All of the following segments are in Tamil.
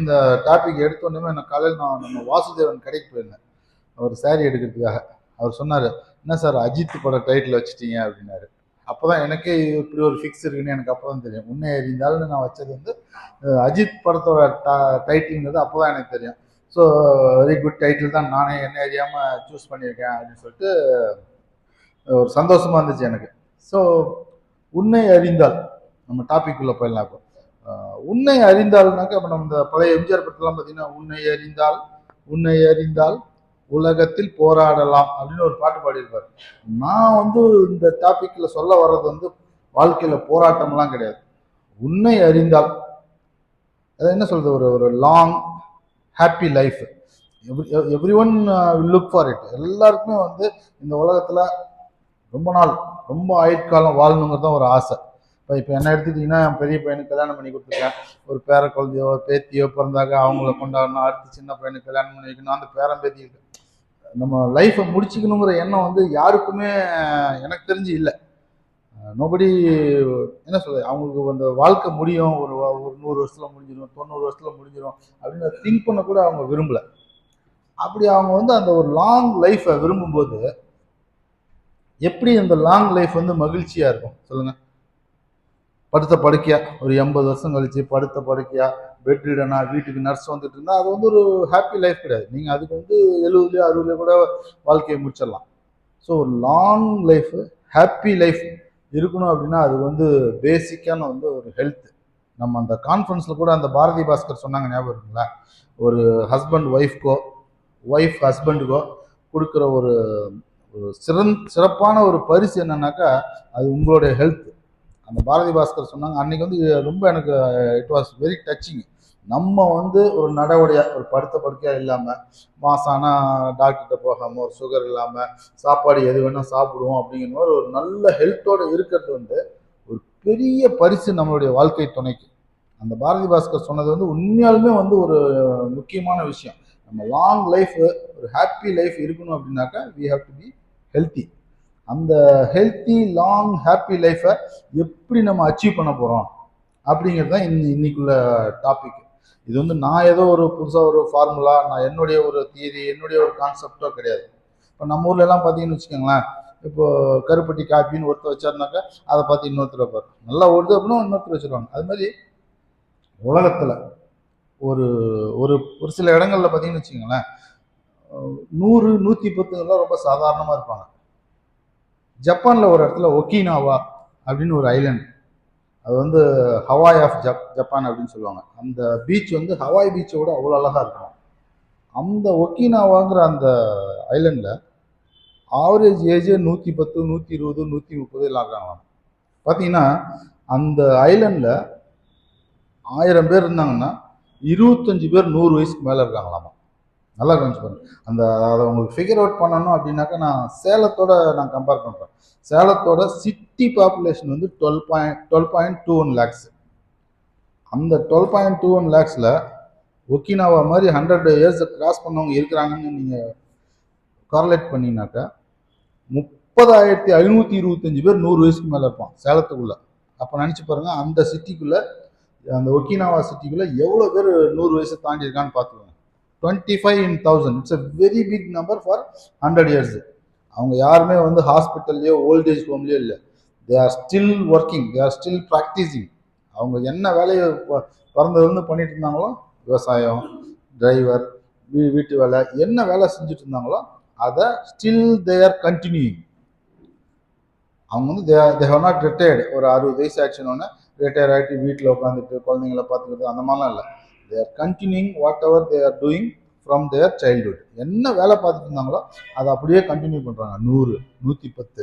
இந்த டாபிக் எடுத்தோடனே நான் காலையில் நான் நம்ம வாசுதேவன் கடைக்கு போயிருந்தேன். அவர் saree எடுக்கிறதுக்காக. அவர் சொன்னார் என்ன சார் அஜித் பட டைட்டில் வச்சுட்டீங்க அப்படின்னாரு. அப்போ தான் எனக்கே இப்படி ஒரு ஃபிக்ஸ் இருக்குன்னு எனக்கு அப்போ தான் தெரியும். உன்னை எறிந்தாலும் நான் வச்சது வந்து அஜித் படத்தோட டைட்டில்ங்கிறது அப்போ தான் எனக்கு தெரியும். ஸோ வெரி குட் டைட்டில் தான் நானே என்ன அறியாமல் சூஸ் பண்ணியிருக்கேன் அப்படின்னு சொல்லிட்டு ஒரு சந்தோஷமாக இருந்துச்சு எனக்கு. ஸோ உன்னை அறிந்தால் நம்ம டாபிக் உள்ள போயிடலாம் இப்போ உன்னை அறிந்தால்னாக்க இப்போ நம்ம இந்த பழைய எம்ஜிஆர் படத்தெல்லாம் பார்த்தீங்கன்னா உன்னை அறிந்தால் உன்னை அறிந்தால் உலகத்தில் போராடலாம் அப்படின்னு ஒரு பாட்டு பாடியிருப்பார். நான் வந்து இந்த டாப்பிக்கில் சொல்ல வர்றது வந்து வாழ்க்கையில் போராட்டம்லாம் கிடையாது. உன்னை அறிந்தால் அது என்ன சொல்றது ஒரு ஒரு long happy life everyone look for it எல்லாருக்குமே வந்து இந்த உலகத்தில் ரொம்ப நாள் ரொம்ப ஆயுட்காலம் வாழணுங்கிறது தான் ஒரு ஆசை. இப்போ இப்போ என்ன எடுத்துக்கிட்டிங்கன்னா பெரிய பையனுக்கு கல்யாணம் பண்ணி கொடுத்துருக்கேன். ஒரு பேர குழந்தையோ பேத்தியோ பிறந்தாக்க அவங்கள கொண்டாடணும். அடுத்து சின்ன பையனுக்கு கல்யாணம் பண்ணி வைக்கணும். அந்த பேரம் பேத்தி நம்ம லைஃப்பை முடிச்சுக்கணுங்கிற எண்ணம் வந்து யாருக்குமே எனக்கு தெரிஞ்சு இல்லை. நோபடி என்ன சொல்றது? அவங்களுக்கு அந்த வாழ்க்கை முடியும். ஒரு ஒரு நூறு வருஷத்துல முடிஞ்சிடும் தொண்ணூறு வருஷத்துல முடிஞ்சிடும் அப்படின்னு திங்க் பண்ண கூட அவங்க விரும்பல. அப்படி அவங்க வந்து அந்த ஒரு லாங் லைஃப்பை விரும்பும்போது எப்படி அந்த லாங் லைஃப் வந்து மகிழ்ச்சியா இருக்கும்? சொல்லுங்க. படுத்த படுக்கையா? ஒரு எண்பது வருஷம் கழிச்சு படுத்த படுக்கையா? பெட்ரிடனா வீட்டுக்கு நர்ஸ் வந்துட்டு இருந்தா அது வந்து ஒரு ஹாப்பி லைஃப் கிடையாது. நீங்க அதுக்கு வந்து எழுபதுலயோ அறுபதுலயோ கூட வாழ்க்கையை முடிச்சிடலாம். ஸோ ஒரு லாங் லைஃப் ஹாப்பி லைஃப் இருக்கணும் அப்படின்னா அது வந்து பேசிக்கான வந்து ஒரு ஹெல்த் நம்ம அந்த கான்ஃபரன்ஸில் கூட அந்த பாரதி பாஸ்கர் சொன்னாங்க ஞாபகம் இருக்குங்களா? ஒரு ஹஸ்பண்ட் ஒய்ஃப்க்கோ ஒய்ஃப் ஹஸ்பண்டுக்கோ கொடுக்குற ஒரு ஒரு சிறந் சிறப்பான ஒரு பரிசு என்னன்னாக்கா அது உங்களுடைய ஹெல்த் அந்த பாரதி பாஸ்கர் சொன்னாங்க. அன்னைக்கு வந்து ரொம்ப எனக்கு இட் வாஸ் வெரி டச்சிங் நம்ம வந்து ஒரு நடவடியாக ஒரு படுத்த படுக்கையாக இல்லாமல் மாசம் ஆனால் டாக்டர்கிட்ட போகாமல் ஒரு சுகர் இல்லாமல் சாப்பாடு எது வேணால் சாப்பிடுவோம் அப்படிங்கிற மாதிரி ஒரு நல்ல ஹெல்த்தோடு இருக்கிறது வந்து ஒரு பெரிய பரிசு நம்மளுடைய வாழ்க்கை துணைக்கு. அந்த பாரதி பாஸ்கர் சொன்னது வந்து உண்மையாலுமே வந்து ஒரு முக்கியமான விஷயம். நம்ம லாங் லைஃப் ஒரு ஹாப்பி லைஃப் இருக்கணும் அப்படின்னாக்கா we have to be healthy அந்த ஹெல்த்தி லாங் ஹாப்பி லைஃப்பை எப்படி நம்ம அச்சீவ் பண்ண போகிறோம் அப்படிங்கிறது தான் இன் இன்னைக்குள்ள டாபிக் இது வந்து நான் ஏதோ ஒரு புதுசாக ஒரு ஃபார்முலா நான் என்னுடைய ஒரு தியரி என்னுடைய ஒரு கான்செப்டோ கிடையாது. இப்போ நம்ம ஊர்ல எல்லாம் பார்த்தீங்கன்னு வச்சுக்கோங்களேன். இப்போ கருப்பட்டி காப்பின்னு ஒருத்தர் வச்சாருனாக்கா அதை பார்த்து இன்னொருத்தர் வைப்பார். நல்லா ஓடுது அப்படின்னா இன்னொருத்தர் வச்சிருவாங்க. அது மாதிரி உலகத்தில் ஒரு ஒரு ஒரு சில இடங்கள்ல பார்த்தீங்கன்னு வச்சுக்கோங்களேன் நூறு நூற்றி பத்துலாம் ரொம்ப சாதாரணமாக இருப்பாங்க. ஜப்பானில் ஒரு இடத்துல ஒக்கினாவா அப்படின்னு ஒரு ஐலண்ட் அது வந்து ஹவாய் ஆஃப் ஜப் ஜப்பான் அப்படின்னு சொல்லுவாங்க. அந்த பீச் வந்து ஹவாய் பீச்சை விட அவ்வளோ அழகாக இருக்கும். அந்த ஒக்கினாவாங்கிற அந்த ஐலண்டில் ஆவரேஜ் ஏஜே நூற்றி பத்து நூற்றி இருபது நூற்றி முப்பது எல்லாம் இருக்காங்களாம் பார்த்தீங்கன்னா அந்த ஐலண்டில் ஆயிரம் பேர் இருந்தாங்கன்னா இருபத்தஞ்சி பேர் நூறு வயசுக்கு மேலே இருக்காங்களாமா. நல்லா கவனிச்சு பாருங்க. அந்த அதை உங்களுக்கு ஃபிகர் அவுட் பண்ணணும் அப்படின்னாக்கா நான் சேலத்தோட நான் கம்பேர் பண்ணுறேன் சேலத்தோட சிட்டி பாப்புலேஷன் வந்து twelve point twelve point two one lakhs அந்த டுவெல் பாயிண்ட் டூ ஒன் லேக்ஸில் ஒக்கினாவா மாதிரி ஹண்ட்ரட் இயர்ஸ் கிராஸ் பண்ணவங்க இருக்கிறாங்கன்னு நீங்கள் கார்லேட் பண்ணினாக்கா முப்பதாயிரத்தி ஐநூற்றி இருபத்தஞ்சி பேர் நூறு வயசுக்கு மேலே இருப்பான் சேலத்துக்குள்ளே. அப்போ நினச்சி பாருங்கள் அந்த சிட்டிக்குள்ளே அந்த ஒக்கினாவா சிட்டிக்குள்ளே எவ்வளோ பேர் நூறு வயசை தாண்டி இருக்கான்னு பார்த்துக்கோங்க. Twenty five in thousand it's a very big number for hundred years அவங்க யாருமே வந்து ஹாஸ்பிட்டல்லையோ ஓல்டேஜ் ஹோம்லேயோ இல்லை. They are still working they are still practising அவங்க என்ன வேலையை ப- பிறந்ததுலேருந்து பண்ணிட்டு இருந்தாங்களோ விவசாயம் டிரைவர் வீ வீட்டு வேலை என்ன வேலை செஞ்சுட்டு இருந்தாங்களோ அதை ஸ்டில் தே ஆர் கண்டினியூங் அவங்க வந்து they they have not retired ஒரு அறுபது வயசு ஆச்சுன்னொன்னே ரிட்டையர் ஆகிட்டு வீட்டில் உட்காந்துட்டு குழந்தைங்கள பார்த்துக்கிட்டு அந்த மாதிரிலாம் இல்லை. They are continuing whatever they are doing from their childhood என்ன வேலை பார்த்துட்டு இருந்தாங்களோ அதை அப்படியே கண்டினியூ பண்ணுறாங்க நூறு நூற்றி பத்து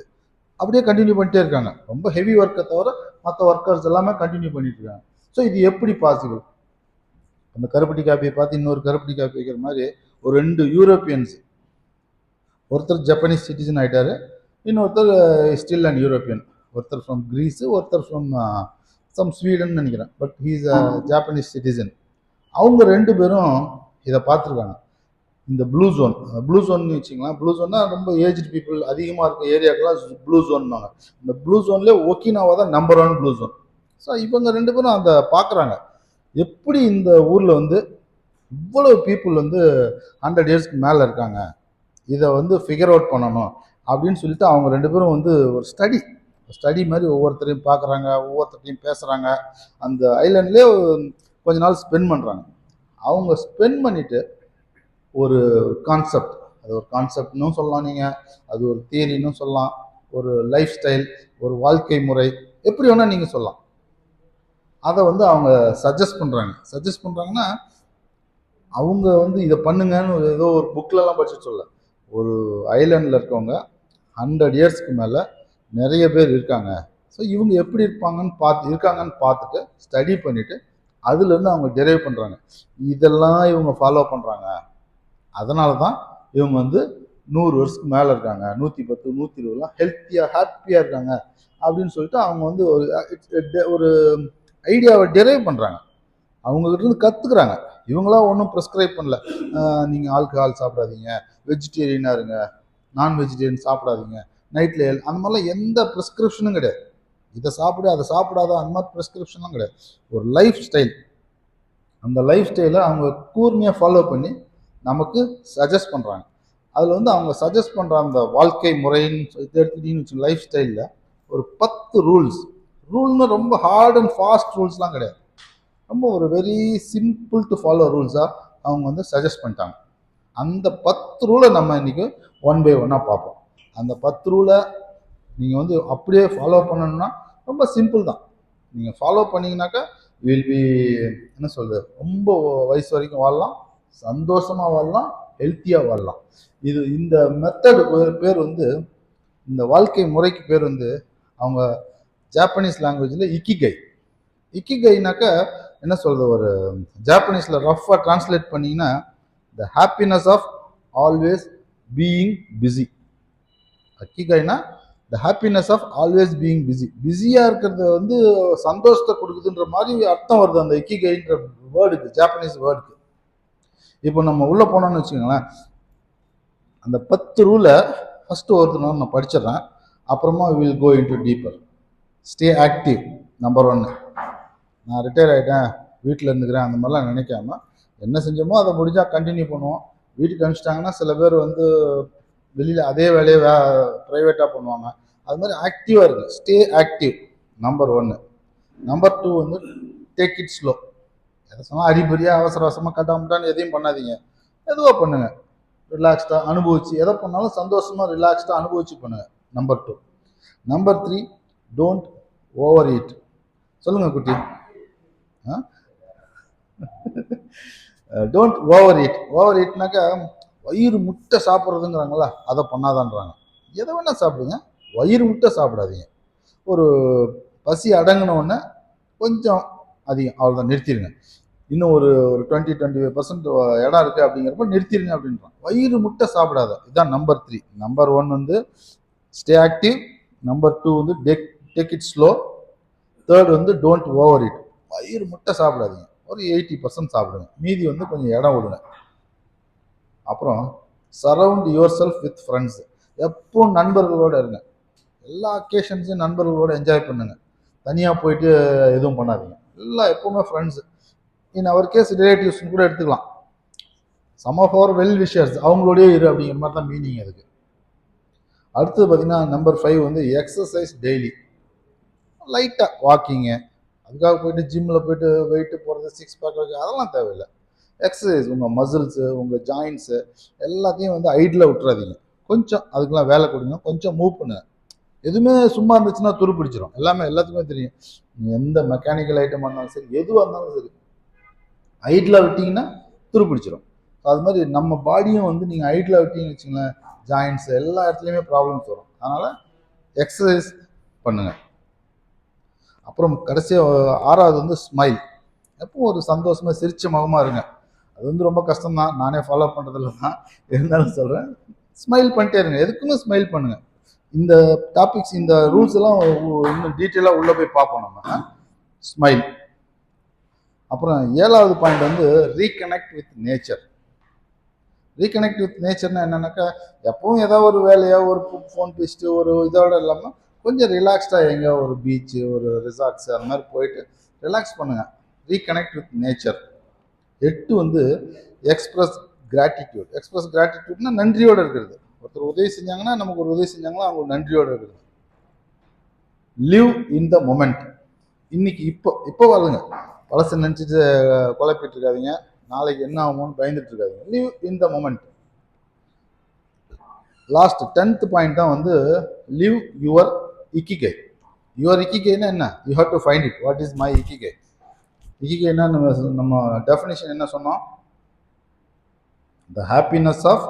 அப்படியே கண்டினியூ பண்ணிட்டே இருக்காங்க. ரொம்ப ஹெவி ஒர்க்கை தவிர மற்ற ஒர்க்கர்ஸ் எல்லாமே கண்டினியூ பண்ணிட்டு இருக்காங்க. ஸோ இது எப்படி பாசிபிள் அந்த கருப்பட்டி காப்பியை பார்த்து இன்னொரு கருப்பட்டி காப்பி வைக்கிற மாதிரி ஒரு ரெண்டு யூரோப்பியன்ஸ் ஒருத்தர் ஜப்பனீஸ் சிட்டிசன் ஆகிட்டாரு இன்னொருத்தர் ஸ்டில் அண்ட் யூரோப்பியன் ஒருத்தர் ஃப்ரம் கிரீஸு ஒருத்தர் ஃப்ரம் சம் ஸ்வீடன் நினைக்கிறேன். But he's a Japanese citizen அவங்க ரெண்டு பேரும் இதை பார்த்துருக்காங்க. இந்த ப்ளூ ஜோன் ப்ளூ ஜோன்னு வச்சுங்களேன் ப்ளூ ஜோன்னா ரொம்ப ஏஜ்டு பீப்புள் அதிகமாக இருக்க ஏரியாக்கெல்லாம் ப்ளூ ஜோன்னாங்க இந்த ப்ளூ ஜோன்லேயே ஒக்கினாவா தான் number one blue zone so இவங்க ரெண்டு பேரும் அந்த பார்க்குறாங்க. எப்படி இந்த ஊரில் வந்து இவ்வளவு பீப்புள் வந்து ஹண்ட்ரட் இயர்ஸ்க்கு மேலே இருக்காங்க. இதை வந்து ஃபிகர் அவுட் பண்ணணும் அப்படின்னு சொல்லிட்டு அவங்க ரெண்டு பேரும் வந்து ஒரு ஸ்டடி ஸ்டடி மாதிரி ஒவ்வொருத்தரையும் பார்க்குறாங்க ஒவ்வொருத்தரையும் பேசுகிறாங்க அந்த ஐலாண்ட்லேயே கொஞ்ச நாள் ஸ்பெண்ட் பண்ணுறாங்க அவங்க ஸ்பெண்ட் பண்ணிவிட்டு ஒரு கான்செப்ட் அது ஒரு கான்செப்ட்னும் சொல்லலாம் நீங்கள் அது ஒரு தியரின்னு சொல்லலாம் ஒரு லைஃப் ஸ்டைல் ஒரு வாழ்க்கை முறை எப்படி வேணால் நீங்கள் சொல்லலாம். அதை வந்து அவங்க சஜஸ்ட் பண்ணுறாங்க சஜஸ்ட் பண்ணுறாங்கன்னா அவங்க வந்து இதை பண்ணுங்கன்னு ஏதோ ஒரு புக்லலாம் படிச்சு சொல்ல. ஒரு ஐலாண்டில் இருக்கவங்க ஹண்ட்ரட் இயர்ஸ்க்கு மேலே நிறைய பேர் இருக்காங்க. ஸோ இவங்க எப்படி இருப்பாங்கன்னு பார்த்து இருக்காங்கன்னு பார்த்துட்டு ஸ்டடி பண்ணிவிட்டு அதுலேருந்து அவங்க டெரைவ் பண்ணுறாங்க இதெல்லாம் இவங்க ஃபாலோ பண்ணுறாங்க அதனால தான் இவங்க வந்து நூறு வருஷத்துக்கு மேலே இருக்காங்க. நூற்றி பத்து நூற்றி இருபதுலாம் ஹெல்த்தியாக ஹாப்பியாக இருக்காங்க அப்படின்னு சொல்லிட்டு அவங்க வந்து ஒரு ஒரு ஐடியாவை டெரைவ் பண்ணுறாங்க அவங்ககிட்ட இருந்து கற்றுக்குறாங்க இவங்களாம் ஒன்றும் ப்ரிஸ்கிரைப் பண்ணல. நீங்கள் ஆல்கஹால் சாப்பிடாதீங்க. வெஜிடேரியனாக இருங்க. நான் வெஜிடேரியன் சாப்பிடாதீங்க நைட்டில் அந்த மாதிரிலாம் எந்த ப்ரிஸ்கிரிப்ஷனும் கிடையாது. இதை சாப்பிடு அதை சாப்பிடாத அந்த மாதிரி ப்ரிஸ்கிரிப்ஷன்லாம் கிடையாது. ஒரு லைஃப் ஸ்டைல் அந்த லைஃப் ஸ்டைலை அவங்க கூர்மையாக ஃபாலோ பண்ணி நமக்கு சஜஸ்ட் பண்ணுறாங்க அதில் வந்து அவங்க சஜஸ்ட் பண்ணுற அந்த வாழ்க்கை முறைன்னு இது எடுத்துக்கிட்டீங்கன்னு லைஃப் ஸ்டைலில் ஒரு பத்து ரூல்ஸ் ரூல்னு ரொம்ப ஹார்ட் அண்ட் ஃபாஸ்ட் ரூல்ஸ்லாம் கிடையாது. ரொம்ப ஒரு வெரி சிம்பிள் டு ஃபாலோ ரூல்ஸாக அவங்க வந்து சஜஸ்ட் பண்ணிட்டாங்க. அந்த பத்து ரூலை நம்ம இன்றைக்கி ஒன் பை ஒன்னாக பார்ப்போம். அந்த பத்து ரூலை நீங்கள் வந்து அப்படியே ஃபாலோ பண்ணணும்னா ரொம்ப சிம்பிள் தான். நீங்கள் ஃபாலோ பண்ணீங்கன்னாக்கா வில் பி என்ன சொல்கிறது ரொம்ப வயசு வரைக்கும் வாழலாம் சந்தோஷமாக வாழலாம் ஹெல்த்தியாக வாழலாம். இது இந்த மெத்தடு பேர் வந்து இந்த வாழ்க்கை முறைக்கு பேர் வந்து அவங்க ஜாப்பனீஸ் லாங்குவேஜில் இக்கிகை இக்கிகைனாக்க என்ன சொல்கிறது ஒரு ஜாப்பனீஸில் ரஃப்பாக டிரான்ஸ்லேட் பண்ணிங்கன்னா the happiness of always being busy அக்கிகைனா the happiness of always being busy பிஸியாக இருக்கிறது வந்து சந்தோஷத்தை கொடுக்குதுன்ற மாதிரி அர்த்தம் வருது அந்த இக்கிகைன்ற வேர்டுக்கு ஜாப்பனீஸ் வேர்டுக்கு இப்போ நம்ம உள்ளே போனோம்னு வச்சுக்கோங்களேன். அந்த பத்து ரூலை ஃபஸ்ட்டு ஒருத்தர் நான் படிச்சிடுறேன். அப்புறமா will go into deeper stay active number ஒன்று நான் ரிட்டையர் ஆகிட்டேன் வீட்டில் இருந்துக்கிறேன் அந்த மாதிரிலாம் நினைக்காம என்ன செஞ்சோமோ அதை முடிஞ்சால் கண்டினியூ பண்ணுவோம். வீட்டுக்கு அனுப்பிச்சிட்டாங்கன்னா சில பேர் வந்து வெளியில் அதே வேலையை வே ப்ரைவேட்டாக பண்ணுவாங்க. அது மாதிரி ஆக்டிவாக இருக்குது ஸ்டே ஆக்டிவ் நம்பர் ஒன்று நம்பர் டூ வந்து டேக் இட் ஸ்லோ எதை சொன்னால் அரிபரியாக அவசர அவசரமாக கட்டாமட்டான்னு எதையும் பண்ணாதீங்க. எதுவாக பண்ணுங்க. ரிலாக்ஸ்டாக அனுபவிச்சு எதை பண்ணாலும் சந்தோஷமாக ரிலாக்ஸ்டாக அனுபவிச்சு பண்ணுங்க. Number two number three don't overeat சொல்லுங்க குட்டி. டோன்ட் ஓவர் ஈட் ஓவர் ஈட்னாக்கா வயிறு முட்டை சாப்பிட்றதுங்கிறாங்களா அதை பண்ணாதான்றாங்க. எதை வேணால் சாப்பிடுங்க. வயிறு முட்டை சாப்பிடாதீங்க. ஒரு பசி அடங்கினோடனே கொஞ்சம் அதிகம் அவ்வளோதான் நிறுத்திடுங்க. இன்னும் ஒரு ஒரு டுவெண்ட்டி டுவெண்ட்டி ஃபைவ் பர்சன்ட் இடம் இருக்குது அப்படிங்கிறப்ப நிறுத்திடுங்க அப்படின்றான் வயிறு முட்டை சாப்பிடாத இதுதான் நம்பர் த்ரீ நம்பர் ஒன் வந்து ஸ்டே ஆக்டிவ் நம்பர் டூ வந்து take take it slow third வந்து டோன்ட் ஓவர் இட் வயிறு முட்டை சாப்பிடாதீங்க. ஒரு எயிட்டி பர்சன்ட் சாப்பிடுங்க. மீதி வந்து கொஞ்சம் இடம் விடுங்க. அப்புறம் surround yourself with friends எப்போ நண்பர்களோட இருங்க. எல்லா அக்கேஷன்ஸையும் நண்பர்களோடு என்ஜாய் பண்ணுங்க. தனியாக போயிட்டு எதுவும் பண்ணாதீங்க. எல்லாம் எப்பவுமே ஃப்ரெண்ட்ஸ் இன் அவர் கேஸ் ரிலேட்டிவ்ஸ்னு கூட எடுத்துக்கலாம். Some of our well wishers அவங்களோடய இரு அப்படிங்கிற மாதிரி தான் மீனிங் அதுக்கு அடுத்தது பார்த்தீங்கன்னா நம்பர் ஃபைவ் வந்து எக்ஸசைஸ் டெய்லி லைட்டாக வாக்கிங்கு அதுக்காக போயிட்டு ஜிம்மில் போயிட்டு வெயிட்டு போகிறது சிக்ஸ் பேக் அதெல்லாம் தேவையில்லை. எக்ஸசைஸ் உங்கள் மசில்ஸு உங்கள் ஜாயின்ஸு எல்லாத்தையும் வந்து ஐடில் விட்டுறாதீங்க. கொஞ்சம் அதுக்கெலாம் வேலை கொடுங்க. கொஞ்சம் மூவ் பண்ணுங்க. எதுவுமே சும்மா இருந்துச்சுன்னா துரு பிடிச்சிரும். எல்லாமே எல்லாத்துக்குமே தெரியும். எந்த மெக்கானிக்கல் ஐட்டமாக இருந்தாலும் சரி எதுவாக இருந்தாலும் சரி ஹைட்டில் விட்டிங்கன்னா துரு பிடிச்சிரும். அது மாதிரி நம்ம பாடியும் வந்து நீங்கள் ஹைட்டில் விட்டீங்கன்னு வச்சுங்களேன் ஜாயின்ஸ் எல்லா இடத்துலையுமே ப்ராப்ளம்ஸ் வரும். அதனால் எக்ஸசைஸ் பண்ணுங்கள் அப்புறம் கடைசியாக ஆறாவது வந்து ஸ்மைல் எப்பவும் ஒரு சந்தோஷமாக சிரிச்ச முகமாக இருங்க. அது வந்து ரொம்ப கஷ்டம் தான் நானே ஃபாலோ பண்ணுறதில்ல தான். இருந்தாலும் சொல்கிறேன் ஸ்மைல் பண்ணிட்டே இருங்க. எதுக்குமே ஸ்மைல் பண்ணுங்க. இந்த டாபிக்ஸ் இந்த ரூல்ஸ் எல்லாம் இன்னும் டீட்டெயிலாக உள்ளே போய் பார்ப்போம் நம்ம. ஸ்மைல் அப்புறம் ஏழாவது பாயிண்ட் வந்து reconnect with nature reconnect with நேச்சர்னா என்னென்னாக்கா எப்பவும் ஏதோ ஒரு வேலையாக ஒரு ஃபோன் பேசிட்டு ஒரு இதோட இல்லாமல் கொஞ்சம் ரிலாக்ஸ்டாக எங்கே ஒரு பீச்சு ஒரு ரிசார்ட்ஸ் அந்த மாதிரி போயிட்டு ரிலாக்ஸ் பண்ணுங்கள் ரீகனெக்ட் வித் நேச்சர் எட்டு வந்து எக்ஸ்பிரஸ் கிராட்டிடியூட் எக்ஸ்பிரஸ் கிராட்டிடியூட்னா நன்றியோடு இருக்கிறது. ஒருத்தர் உதவி செஞ்சாங்கன்னா நமக்கு ஒரு உதவி செஞ்சாங்கன்னா அவங்க நன்றியோடு இருக்கிறது. லிவ் இன் த மொமெண்ட் இன்னைக்கு இப்போ இப்போ வருதுங்க. பழசை நினச்சிட்டு குழப்பிட்டு இருக்காதிங்க நாளைக்கு என்ன ஆகுமோன்னு பயந்துட்டு இருக்காதிங்க live in the moment last tenth point தான் வந்து லிவ் யுவர் இக்கிகை யுவர் இக்கிகைன்னா என்ன? You have to find it what is my ikigai இக்கிகைன்னா நம்ம நம்ம டெஃபினேஷன் என்ன சொன்னோம்? The happiness of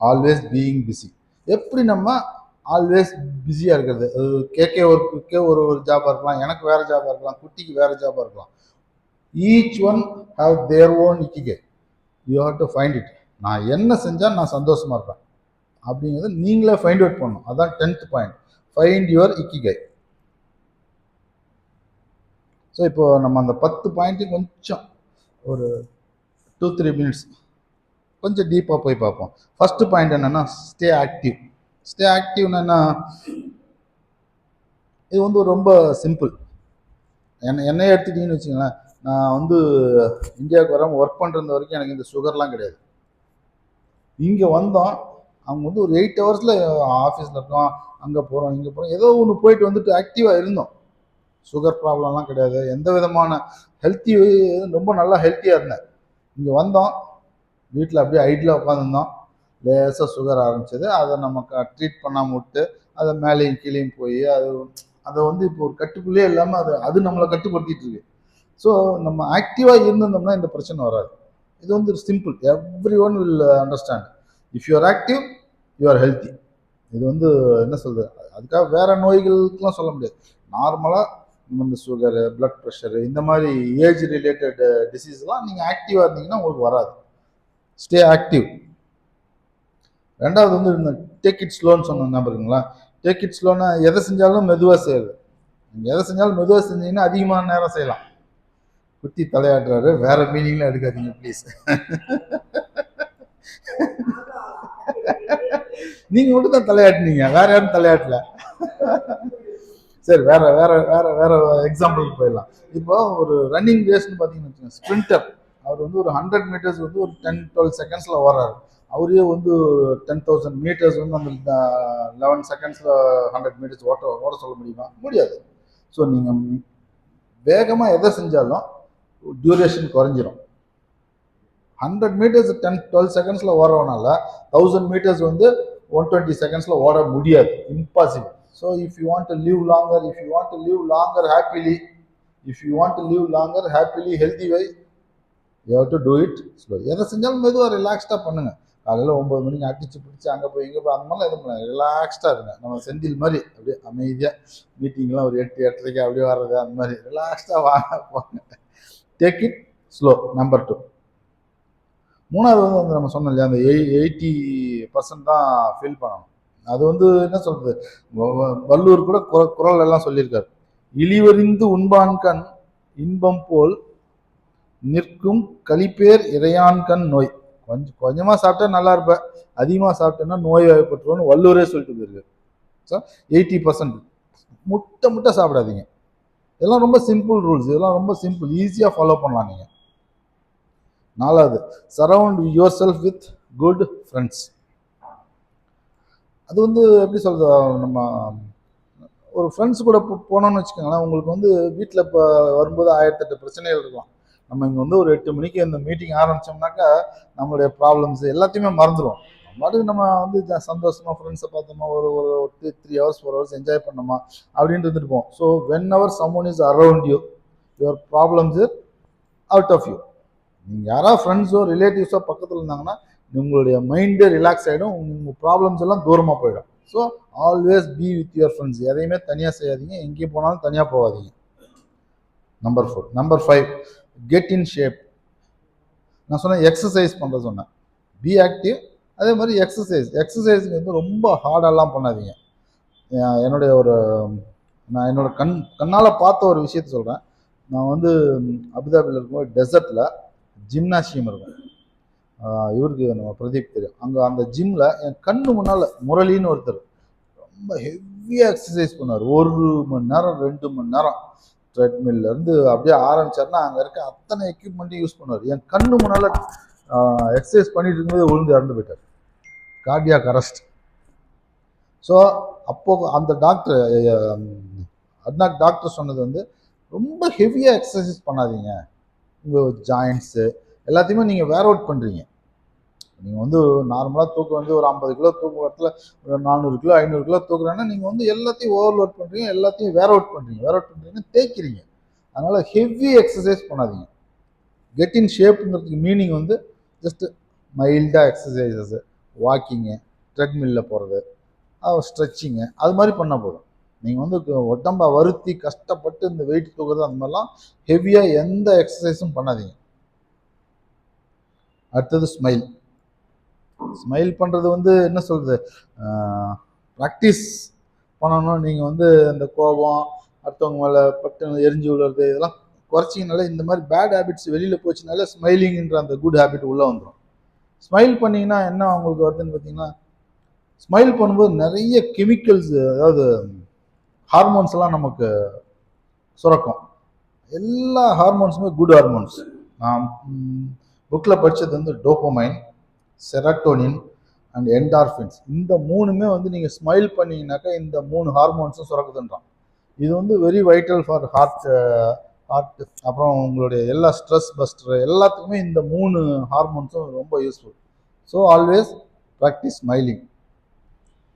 always being busy எப்படி நம்ம ஆல்வேஸ் பிஸியாக இருக்கிறது? அது கேகே ஒர்க்குக்கே ஒரு ஒரு ஜாபாக இருக்கலாம். எனக்கு வேறு ஜாபாக இருக்கலாம். குட்டிக்கு வேறு ஜாபாக இருக்கலாம். Each one have their own ikigai. You have to find it நான் என்ன செஞ்சால் நான் சந்தோஷமாக இருப்பேன். அப்படிங்கிறத நீங்களே ஃபைண்ட் அவுட் பண்ணணும். அதான் tenth point find your ikigai. So இப்போ நம்ம அந்த பத்து பாயிண்ட்டு கொஞ்சம் ஒரு டூ த்ரீ மினிட்ஸ் கொஞ்சம் டீப்பாக போய் பார்ப்போம். ஃபஸ்ட்டு பாயிண்ட் என்னென்னா ஸ்டே ஆக்டிவ் ஸ்டே ஆக்டிவ்னா இது வந்து ரொம்ப சிம்பிள் என்ன என்னையே எடுத்துக்கிட்டீங்கன்னு வச்சுங்களேன் நான் வந்து இந்தியாவுக்கு வராமல் ஒர்க் பண்ணுறது வரைக்கும் எனக்கு இந்த சுகர்லாம் கிடையாது. இங்கே வந்தோம். அவங்க வந்து ஒரு எயிட் ஹவர்ஸில் ஆஃபீஸில் இருக்கோம். அங்கே போகிறோம் இங்கே போகிறோம் ஏதோ ஒன்று போயிட்டு வந்துட்டு ஆக்டிவாக இருந்தோம். சுகர் ப்ராப்ளம்லாம் கிடையாது. எந்த விதமான ஹெல்த்தி ரொம்ப நல்லா ஹெல்த்தியாக இருந்தேன். இங்கே வந்தோம். வீட்டில் அப்படியே ஐட்டில் உட்காந்துருந்தோம் லேசாக சுகர் ஆரம்பிச்சது. அதை நம்ம ட்ரீட் பண்ணாமல் விட்டு அதை மேலேயும் கீழேயும் போய் அது அதை வந்து இப்போ ஒரு கட்டுக்குள்ளேயே இல்லாமல் அது அது நம்மளை கட்டுப்படுத்திட்டு இருக்கு. ஸோ நம்ம ஆக்டிவாக இருந்திருந்தோம்னா இந்த பிரச்சனை வராது. இது வந்து simple everyone will understand if you are active you are healthy இது வந்து என்ன சொல்றது? அதுக்காக வேற நோய்களுக்கெல்லாம் சொல்ல முடியாது. நார்மலாக இந்த சுகரு பிளட் ப்ரெஷரு இந்த மாதிரி ஏஜ் ரிலேட்டட் டிசீஸ்லாம் நீங்கள் ஆக்டிவாக இருந்தீங்கன்னா உங்களுக்கு வராது. ஸ்டே ஆக்டிவ் ரெண்டாவது வந்து இந்த டேக் இட் ஸ்லோன்னு சொன்ன ஞாபகங்களா டேக் இட் ஸ்லோன்னா எதை செஞ்சாலும் மெதுவாக செய்யுது நீங்கள் எதை செஞ்சாலும் மெதுவாக செஞ்சீங்கன்னா அதிகமான நேரம் செய்யலாம். குத்தி தலையாடுறாரு வேற மீனிங்ல எடுக்காதீங்க ப்ளீஸ் நீங்க மட்டும் தான் தலையாட்டினீங்க. வேற யாரும் தலையாட்டல. சரி வேற வேற வேற வேற எக்ஸாம்பிளுக்கு போயிடலாம். இப்போ ஒரு ரன்னிங் ரேஸ்னு பார்த்தீங்கன்னு வச்சுக்கோங்க ஸ்ப்ரிண்டர் அவர் வந்து ஒரு ஹண்ட்ரட் மீட்டர்ஸ் வந்து ஒரு டென் டுவெல் செகண்ட்ஸில் ஓடுறாரு. அவரே வந்து டென் தௌசண்ட் மீட்டர்ஸ் வந்து அந்த லெவன் செகண்ட்ஸில் ஹண்ட்ரட் மீட்டர்ஸ் ஓட்ட ஓட சொல்ல முடியுமா? முடியாது. ஸோ நீங்கள் வேகமாக எதை செஞ்சாலும் டியூரேஷன் குறைஞ்சிரும். ஹண்ட்ரட் மீட்டர்ஸ் டென் டுவெல் செகண்ட்ஸில் ஓடுறவனால தௌசண்ட் மீட்டர்ஸ் வந்து ஒன் டுவெண்ட்டி செகண்ட்ஸில் ஓட முடியாது. Impossible so if you want to live longer if you want to live longer happily if you want to live longer happily healthy why you have to do it slow எதை செஞ்சாலும் மெதுவாக ரிலாக்ஸ்டாக பண்ணுங்கள் காலையில் ஒம்பது மணிக்கு அடிச்சு பிடிச்சி அங்கே போய் இங்கே போய் அந்த மாதிரிலாம் எதுவும் பண்ணாங்க ரிலாக்ஸ்டாக இருங்க. நம்ம செந்தில் மாதிரி அப்படியே அமைதியாக மீட்டிங்லாம் ஒரு எட்டு எட்டரைக்கு அப்படியே வர்றது அந்த மாதிரி. ரிலாக்ஸ்டாக வாங்க போங்க. Take it slow number two மூணாவது வந்து நம்ம சொன்னோம் இல்லையா அந்த எயிட்டி பர்சன்ட் தான் ஃபீல் பண்ணணும். அது வந்து என்ன சொல்றது? வள்ளுவர் கூட குரல் எல்லாம் சொல்லியிருக்காரு. இழிவறிந்து உண்பான்கண் இன்பம் போல் நிற்கும் கழிப்பேர் இறையான்கண் நோய். கொஞ்சம் கொஞ்சமாக சாப்பிட்டா நல்லா இருப்பேன். அதிகமாக சாப்பிட்டேன்னா நோய் வாய்ப்பட்டுருவோன்னு வல்லூரே சொல்லிட்டு போயிருக்காரு. ஸோ எயிட்டி பர்சன்ட் முட்டை முட்டை சாப்பிடாதீங்க. இதெல்லாம் ரொம்ப சிம்பிள் ரூல்ஸ் இதெல்லாம் ரொம்ப சிம்பிள் ஈஸியாக ஃபாலோ பண்ணலாம் நீங்கள் நாலாவது surround yourself with good friends அது வந்து எப்படி சொல்கிறது நம்ம ஒரு ஃப்ரெண்ட்ஸ் கூட போனோம்னு வச்சுக்கோங்களேன் உங்களுக்கு வந்து வீட்டில் இப்போ வரும்போது ஆயிரத்தெட்டு பிரச்சனைகள் இருக்கலாம். நம்ம இங்கே வந்து ஒரு எட்டு மணிக்கு இந்த மீட்டிங் ஆரம்பித்தோம்னாக்கா நம்மளுடைய ப்ராப்ளம்ஸ் எல்லாத்தையுமே மறந்துடுவோம் பாட்டுக்கு நம்ம வந்து சந்தோஷமாக ஃப்ரெண்ட்ஸை பார்த்தோமா ஒரு ஒரு three three hours four hours enjoy பண்ணோமா அப்படின்ட்டு இருந்துட்டு so when our someone is around you your problems out of you நீங்கள் யாராவது ஃப்ரெண்ட்ஸோ ரிலேட்டிவ்ஸோ பக்கத்தில் இருந்தாங்கன்னா உங்களுடைய மைண்டே ரிலாக்ஸ் ஆகிடும் உங்கள் ப்ராப்ளம்ஸ் எல்லாம் தூரமாக போயிடும். So always be with your friends எதையுமே தனியாக செய்யாதீங்க. எங்கேயும் போனாலும் தனியாக போகாதீங்க. Number four number five get in shape நான் சொன்னேன் எக்ஸசைஸ் பண்ணுற சொன்னேன். பி ஆக்டிவ் அதே மாதிரி எக்ஸசைஸ் எக்ஸசைஸுக்கு வந்து ரொம்ப ஹார்டெல்லாம் பண்ணாதீங்க. என்னுடைய ஒரு நான் என்னோட கண் கண்ணால் பார்த்த ஒரு விஷயத்த சொல்கிறேன் நான் வந்து அபுதாபியில் இருக்கும்போது டெசர்ட்டில் ஜிம்னாசியம் இருக்கும். இவருக்கு நம்ம பிரதீப் தெரியும். அங்கே அந்த ஜிம்மில் என் கண்ணு முன்னால் முரளின்னு ஒருத்தர் ரொம்ப ஹெவியாக எக்ஸசைஸ் பண்ணார். ஒரு மணி நேரம் ரெண்டு மணி நேரம். ட்ரெட்மில்லேருந்து அப்படியே ஆரம்பிச்சாருன்னா அங்கே இருக்க அத்தனை எக்யூப்மெண்ட்டையும் யூஸ் பண்ணுவார் என் கண்ணு முன்னால் எக்ஸசைஸ் பண்ணிட்டு இருக்கும்போது விழுந்து இறந்து போயிட்டார். கார்டியாக் அரெஸ்ட் ஸோ அப்போது அந்த டாக்டர் அட்னாக் டாக்டர் சொன்னது வந்து ரொம்ப ஹெவியாக எக்ஸசைஸ் பண்ணாதீங்க. உங்கள் ஜாயின்ஸு எல்லாத்தையுமே நீங்கள் வேர் அவுட் பண்ணுறீங்க நீங்கள் வந்து நார்மலாக தூக்கம் வந்து ஒரு ஐம்பது கிலோ தூக்க இடத்துல ஒரு நானூறு கிலோ ஐநூறு கிலோ தூக்குறேன்னா நீங்கள் வந்து எல்லாத்தையும் ஓவர்லோட் பண்ணுறீங்க எல்லாத்தையும் வேர் அவுட் பண்ணுறீங்க வேர் அவுட் பண்ணுறீங்க தேய்க்கிறீங்க. அதனால் ஹெவி எக்ஸசைஸ் பண்ணாதீங்க. கெட் இன் ஷேப்புங்கிறதுக்கு மீனிங் வந்து ஜஸ்ட்டு மைல்டாக எக்ஸசைசஸ்ஸு வாக்கிங்கு ட்ரெட்மில்ல போகிறது ஸ்ட்ரெச்சிங்கு அது மாதிரி பண்ணால் போதும். நீங்கள் வந்து உடம்பை வருத்தி கஷ்டப்பட்டு இந்த வெயிட் தூக்குறது அந்த மாதிரிலாம் ஹெவியாக எந்த எக்ஸசைஸும் பண்ணாதீங்க. அடுத்தது ஸ்மைல் ஸ்மைல் பண்ணுறது வந்து என்ன சொல்கிறது ப்ராக்டிஸ் பண்ணணும். நீங்கள் வந்து அந்த கோபம் அடுத்தவங்க மேலே பட்டு எரிஞ்சு விழுறது இதெல்லாம் குறைச்சிங்கனால இந்த மாதிரி பேட் ஹேபிட்ஸ் வெளியில் போச்சுனாலே ஸ்மைலிங்கிற அந்த குட் ஹேபிட் உள்ளே வந்துடும் ஸ்மைல் பண்ணிங்கன்னா என்ன உங்களுக்கு வருதுன்னு பார்த்தீங்கன்னா ஸ்மைல் பண்ணும்போது நிறைய கெமிக்கல்ஸ் அதாவது ஹார்மோன்ஸ் எல்லாம் நமக்கு சுரக்கும். எல்லா ஹார்மோன்ஸுமே குட் ஹார்மோன்ஸ் புக்கில் படித்தது வந்து டோப்போமைன் செரட்டோனின் அண்ட் என்டார்ஃபின்ஸ் இந்த மூணுமே வந்து நீங்கள் ஸ்மைல் பண்ணிங்கனாக்கா இந்த மூணு ஹார்மோன்ஸும் சுரக்குதுன்றான். இது வந்து very vital for heart heart அப்புறம் உங்களுடைய எல்லா ஸ்ட்ரெஸ் பஸ்டர் எல்லாத்துக்குமே இந்த மூணு ஹார்மோன்ஸும் ரொம்ப useful so always practise smiling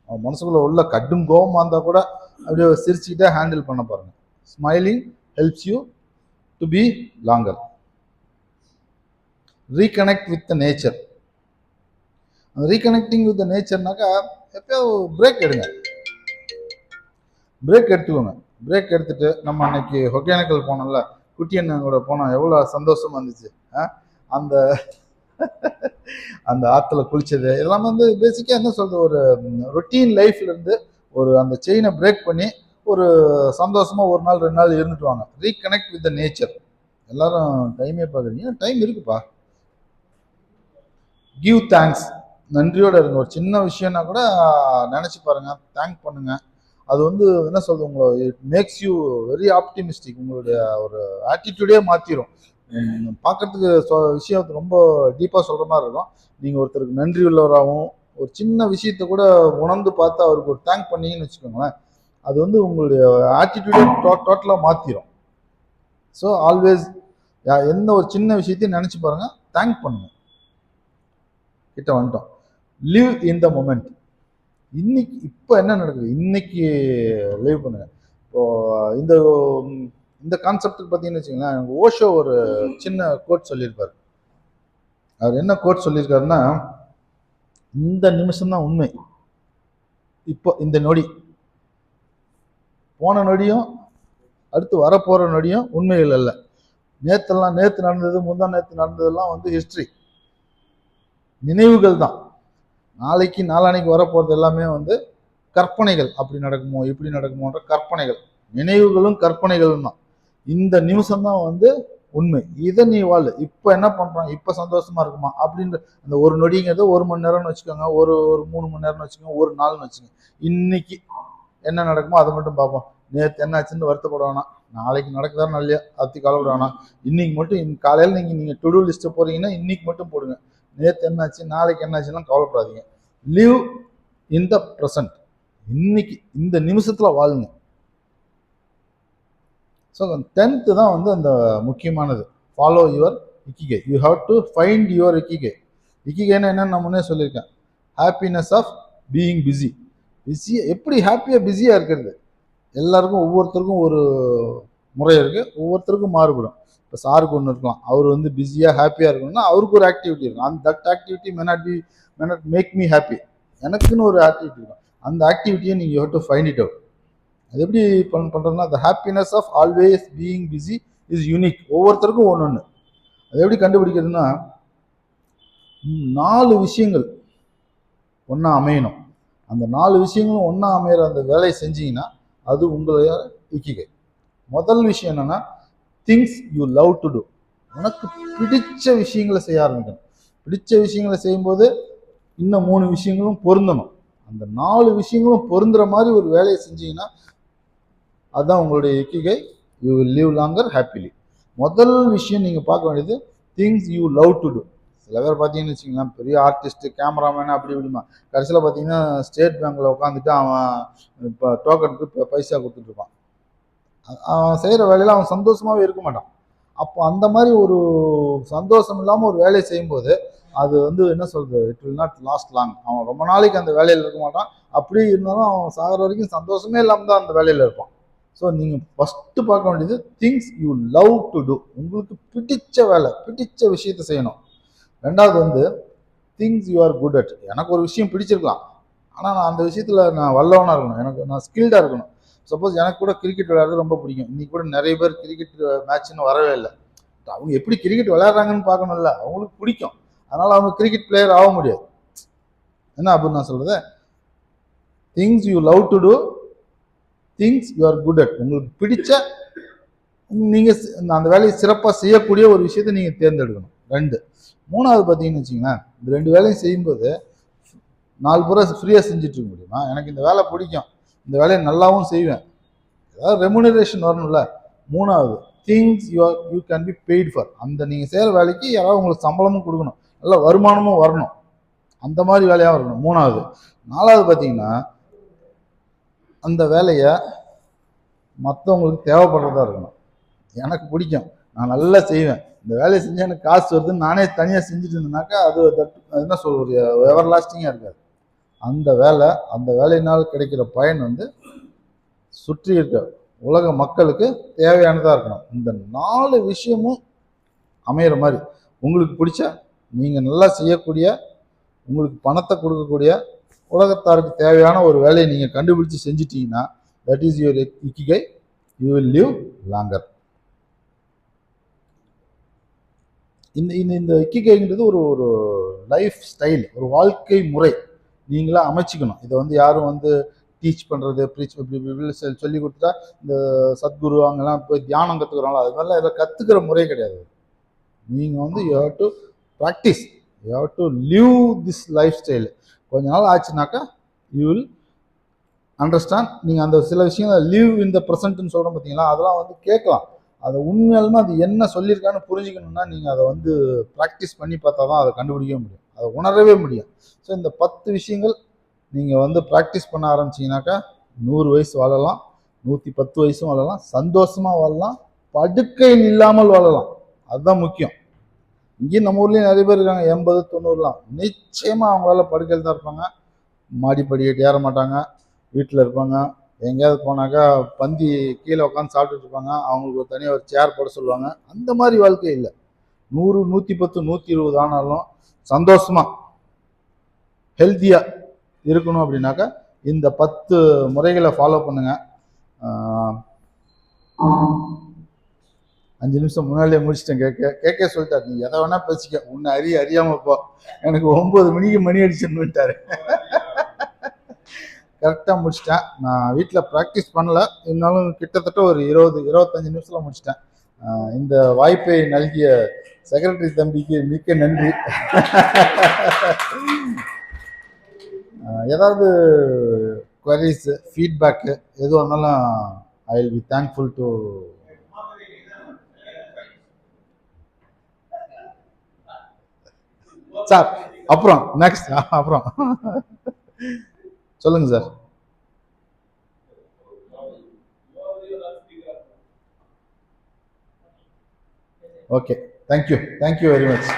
அவன் மனசுக்குள்ளே உள்ள கடும் கோபமாக இருந்தால் கூட அப்படியே சிரிச்சுக்கிட்டே ஹேண்டில் பண்ண பாருங்கள் smiling helps you to be longer reconnect with the nature அந்த ரீகனெக்டிங் வித் த நேச்சர்னாக்கா எப்பயோ பிரேக் எடுங்க. பிரேக் எடுத்துக்கோங்க. பிரேக் எடுத்துட்டு நம்ம அன்னைக்கு ஒகேனக்கல் போனோம்ல குட்டி அண்ணன் கூட போனோம் எவ்வளோ சந்தோஷமா இருந்துச்சு ஆ? அந்த அந்த ஆற்றுல குளிச்சது இதெல்லாம் வந்து பேசிக்காக என்ன சொல்றது ஒரு ரொட்டீன் லைஃப்லேருந்து ஒரு அந்த செயினை பிரேக் பண்ணி ஒரு சந்தோஷமாக ஒரு நாள் ரெண்டு நாள் இருந்துட்டு வாங்க. ரீகனெக்ட் வித் த நேச்சர் எல்லாரும் டைமே பார்க்குறீங்க டைம் இருக்குப்பா. கிவ் தேங்க்ஸ் நன்றியோட இருங்க. ஒரு சின்ன விஷயம்னா கூட நினச்சி பாருங்க. தேங்க் பண்ணுங்க. அது வந்து என்ன சொல்றது உங்களை? It makes you very optimistic உங்களுடைய ஒரு ஆட்டிடியூடே மாற்றிடும் பார்க்கறதுக்கு சொ- விஷயம் ரொம்ப டீப்பாக சொல்கிற மாதிரி இருக்கும். நீங்கள் ஒருத்தருக்கு நன்றி உள்ளவராகவும் ஒரு சின்ன விஷயத்த கூட உணர்ந்து பார்த்து அவருக்கு ஒரு தேங்க் பண்ணீங்கன்னு வச்சுக்கோங்களேன் அது வந்து உங்களுடைய ஆட்டிடியூடே டோ டோட்டலாக மாற்றிடும் ஸோ ஆல்வேஸ் எந்த ஒரு சின்ன விஷயத்தையும் நினச்சி பாருங்கள் தேங்க் பண்ணுங்கள் கிட்ட வந்துட்டோம். லிவ் இன் த மொமெண்ட் இன்னைக்கு இப்போ என்ன நடக்குது? இன்னைக்கு லிவ் பண்ணுங்க. இப்போ இந்த இந்த கான்செப்டுக்கு பார்த்தீங்கன்னு வச்சுங்களேன் ஓஷோ ஒரு சின்ன கோட் சொல்லியிருப்பார். அவர் என்ன கோட் சொல்லியிருக்காருன்னா இந்த நிமிஷம் தான் உண்மை. இப்போ இந்த நொடி. போன நொடியும் அடுத்து வரப்போகிற நொடியும் உண்மைகள் அல்ல. நேற்றுலாம் நேற்று நடந்தது முந்தா நேற்று நடந்ததெல்லாம் வந்து ஹிஸ்ட்ரி நினைவுகள் தான். நாளைக்கு நாளானைக்கு வரப்போகிறது எல்லாமே வந்து கற்பனைகள். அப்படி நடக்குமோ இப்படி நடக்குமோன்ற கற்பனைகள். நினைவுகளும் கற்பனைகளும் தான். இந்த நிமிஷம் தான் வந்து உண்மை. இதை நீ வாழ். இப்போ என்ன பண்ணுறோம் இப்போ சந்தோஷமா இருக்குமா? அப்படின்ற அந்த ஒரு நொடிங்கிறது ஒரு மணி நேரம்னு வச்சுக்கோங்க. ஒரு ஒரு மூணு மணி நேரம்னு வச்சுக்கோங்க. ஒரு நாள்னு வச்சுக்கோங்க. இன்னைக்கு என்ன நடக்குமோ அதை மட்டும் பார்ப்போம். நேற்று என்னாச்சுன்னு வருத்தப்பட வேணாம். நாளைக்கு நடக்குதா இல்லையா? அத்தி கவலைப்பட வேணாம். இன்னைக்கு மட்டும் இன் காலையில் நீங்கள் நீங்கள் டுடூ லிஸ்ட்டு போகிறீங்கன்னா இன்னைக்கு மட்டும் போடுங்க. நேற்று என்னாச்சு நாளைக்கு என்னாச்சுலாம் கவலைப்படாதீங்க. லிவ் இன் த ப்ரெசன்ட் இன்னைக்கு இந்த நிமிஷத்தில் வாழுங்க. ஸோ டென்த்து தான் வந்து அந்த முக்கியமானது. Follow your ikigai you have to find your ikigai இக்கிகைன்னு என்னன்னு நான் முன்னே சொல்லியிருக்கேன். Happiness of being busy busy எப்படி ஹாப்பியாக பிஸியாக இருக்கிறது? எல்லாருக்கும் ஒவ்வொருத்தருக்கும் ஒரு முறை இருக்குது ஒவ்வொருத்தருக்கும் மாறுபடும். இப்போ சாருக்கு ஒன்று இருக்கலாம். அவர் வந்து பிஸியாக ஹாப்பியாக இருக்கணும்னா அவருக்கு ஒரு ஆக்டிவிட்டி இருக்கும். அந்த that activity may not be may not make me happy எனக்குன்னு ஒரு ஆக்டிவிட்டி இருக்கும். அந்த ஆக்டிவிட்டியை நீங்கள் you to find it out அது எப்படி பண் பண்ணுறதுனா the happiness of always being busy is unique ஒவ்வொருத்தருக்கும் ஒன்று ஒன்று அது எப்படி கண்டுபிடிக்கிறதுனா நாலு விஷயங்கள் ஒன்றா அமையணும். அந்த நாலு விஷயங்களும் ஒன்றா அமையிற அந்த வேலையை செஞ்சீங்கன்னா அது உங்களுடைய இக்கிகை முதல் விஷயம் என்னென்னா things you love to do உனக்கு பிடிச்ச விஷயங்களை செய்ய ஆரம்பிக்கணும். பிடிச்ச விஷயங்களை செய்யும்போது இன்னும் மூணு விஷயங்களும் பொருந்தணும். அந்த நாலு விஷயங்களும் பொருந்துற மாதிரி ஒரு வேலையை செஞ்சீங்கன்னா அதுதான் உங்களுடைய ikigai you will live longer happily முதல் விஷயம் நீங்கள் பார்க்க வேண்டியது things you love to do சில பேர் பார்த்தீங்கன்னு வச்சுக்கலாம் பெரிய ஆர்டிஸ்ட் கேமராமேன் அப்படி இப்படிமா கடைசியில் பார்த்தீங்கன்னா ஸ்டேட் பேங்க்கில் உட்காந்துட்டு அவன் இப்போ டோக்கனுக்கு இப்போ பைசா கொடுத்துட்டு இருப்பான். அவன் செய்கிற வேலையில் அவன் சந்தோஷமாகவே இருக்க மாட்டான். அப்போ அந்த மாதிரி ஒரு சந்தோஷம் இல்லாமல் ஒரு வேலையை செய்யும்போது அது வந்து என்ன சொல்றது? It will not last long அவன் ரொம்ப நாளைக்கு அந்த வேலையில் இருக்க மாட்டான். அப்படி இருந்தாலும் அவன் சாகிற வரைக்கும் சந்தோஷமே இல்லாமல் தான் அந்த வேலையில் இருப்பான். ஸோ நீங்கள் ஃபஸ்ட்டு பார்க்க வேண்டியது things you love to do உங்களுக்கு பிடிச்ச வேலை பிடிச்ச விஷயத்தை செய்யணும். ரெண்டாவது வந்து things you are good at எனக்கு ஒரு விஷயம் பிடிச்சிருக்கலாம். ஆனால் நான் அந்த விஷயத்தில் நான் வல்லவனாக இருக்கணும். எனக்கு நான் ஸ்கில்டாக இருக்கணும். சப்போஸ் எனக்கு கூட கிரிக்கெட் விளையாடுறது ரொம்ப பிடிக்கும். இன்னைக்கு கூட நிறைய பேர் கிரிக்கெட் மேட்ச்னு வரவே இல்லை. அவங்க எப்படி கிரிக்கெட் விளையாடுறாங்கன்னு பார்க்கணும்ல. அவங்களுக்கு பிடிக்கும். அதனால் அவங்க கிரிக்கெட் பிளேயர் ஆக முடியாது. என்ன அப்படின்னு நான் சொல்கிறது things you love to do things you are good at உங்களுக்கு பிடிச்ச நீங்கள் அந்த வேலையை சிறப்பாக செய்யக்கூடிய ஒரு விஷயத்தை நீங்கள் தேர்ந்தெடுக்கணும். ரெண்டு. மூணாவது பார்த்தீங்கன்னு வச்சுங்களேன் இந்த ரெண்டு வேலையும் செய்யும்போது நாலு புற ஃப்ரீயாக செஞ்சுட்டு இருக்க முடியுமா? எனக்கு இந்த வேலை பிடிக்கும். இந்த வேலையை நல்லாவும் செய்வேன். ஏதாவது ரெமுனரேஷன் வரணும்ல. மூணாவது things you're you can be paid for அந்த நீங்கள் செய்கிற வேலைக்கு யாராவது உங்களுக்கு சம்பளமும் கொடுக்கணும். நல்ல வருமானமும் வரணும். அந்த மாதிரி வேலையாக இருக்கணும் மூணாவது நாலாவது பார்த்தீங்கன்னா அந்த வேலையை மற்றவங்களுக்கு தேவைப்படுறதா இருக்கணும். எனக்கு பிடிக்கும். நான் நல்லா செய்வேன். இந்த வேலையை செஞ்சா எனக்கு காசு வருதுன்னு நானே தனியாக செஞ்சுட்டு இருந்தேனாக்கா அது அது என்ன சொல்ற ஒரு எவர் லாஸ்டிங்காக இருக்காது. அந்த வேலை அந்த வேலையினால் கிடைக்கிற பயன் வந்து சுற்றி இருக்க உலக மக்களுக்கு தேவையானதாக இருக்கணும். இந்த நாலு விஷயமும் அமையிற மாதிரி. உங்களுக்கு பிடிச்ச நீங்கள் நல்லா செய்யக்கூடிய உங்களுக்கு பணத்தை கொடுக்கக்கூடிய உலகத்தாருக்கு தேவையான ஒரு வேலையை நீங்கள் கண்டுபிடிச்சு செஞ்சிட்டீங்கன்னா that is your ikigai. You will live longer இந்த இந்த இந்த இக்கிகைங்கிறது ஒரு ஒரு லைஃப் ஸ்டைல் ஒரு வாழ்க்கை முறை. நீங்களாக அமைச்சிக்கணும். இதை வந்து யாரும் வந்து டீச் பண்ணுறது ப்ரீச் இப்படி சொல்லி கொடுத்தா இந்த சத்குரு அங்கெல்லாம் போய் தியானம் கற்றுக்குறாங்களோ அது மாதிரிலாம் இதை கற்றுக்கிற முறை கிடையாது. நீங்கள் வந்து you have to practise you have to live this lifestyle கொஞ்ச நாள் ஆச்சுனாக்கா யூ வில் அண்டர்ஸ்டாண்ட் நீங்கள் அந்த சில விஷயங்கள் லிவ் இன் த ப்ரெசன்ட்னு சொல்கிறோம் பார்த்தீங்களா அதெல்லாம் வந்து கேட்கலாம். அதை உண்மையாலுமே அது என்ன சொல்லியிருக்கான்னு புரிஞ்சுக்கணும்னா நீங்கள் அதை வந்து ப்ராக்டிஸ் பண்ணி பார்த்தா தான் அதை கண்டுபிடிக்க முடியும். அதை உணரவே முடியும் ஸோ இந்த பத்து விஷயங்கள் நீங்கள் வந்து ப்ராக்டிஸ் பண்ண ஆரம்பிச்சீங்கன்னாக்கா நூறு வயசு வாழலாம் நூற்றி பத்து வயசும் வாழலாம் சந்தோஷமாக வாழலாம் படுக்கையில் இல்லாமல் வாழலாம். அதுதான் முக்கியம். இங்கேயும் நம்ம ஊர்லேயும் நிறைய பேர் இருக்காங்க எண்பது தொண்ணூறுலாம். நிச்சயமாக அவங்களால படுக்கையில் தான் இருப்பாங்க. மாடி படிக்கட்டு ஏற மாட்டாங்க வீட்டில் இருப்பாங்க. எங்கேயாவது போனாக்கா பந்தி கீழே உட்காந்து சாப்பிட்டுட்டு இருப்பாங்க. அவங்களுக்கு ஒரு தனியாக ஒரு சேர் போட சொல்லுவாங்க. அந்த மாதிரி வாழ்க்கை இல்லை. நூறு நூற்றி பத்து நூற்றி இருபது ஆனாலும் சந்தோஷமா ஹெல்த்தியாக இருக்கணும் அப்படின்னாக்கா இந்த பத்து முறைகளை ஃபாலோ பண்ணுங்க. அஞ்சு நிமிஷம் முன்னாடியே முடிச்சிட்டேன் கேட்க கேட்க சொல்லிட்டாரு. நீ எதை வேணா பேசிக்க. உன்னை அறிய அறியாம போ. எனக்கு ஒன்பது மணிக்கு மணி அடிச்சுன்னுட்டாரு கரெக்டாக முடிச்சிட்டேன். நான் வீட்டில் ப்ராக்டிஸ் பண்ணல. இருந்தாலும் கிட்டத்தட்ட ஒரு இருபது இருபத்தஞ்சு நிமிஷத்தில் முடிச்சிட்டேன். இந்த வாய்ப்பை நல்கிய செக்ரட்டரி தம்பிக்கு மிக்க நன்றி. ஏதாவது குவரிஸ் ஃபீட்பேக்கு எதுவாக இருந்தாலும் I will be thankful to sir அப்புறம் நெக்ஸ்ட் அப்புறம். சொல்லுங்க sir. Okay thank you thank you very much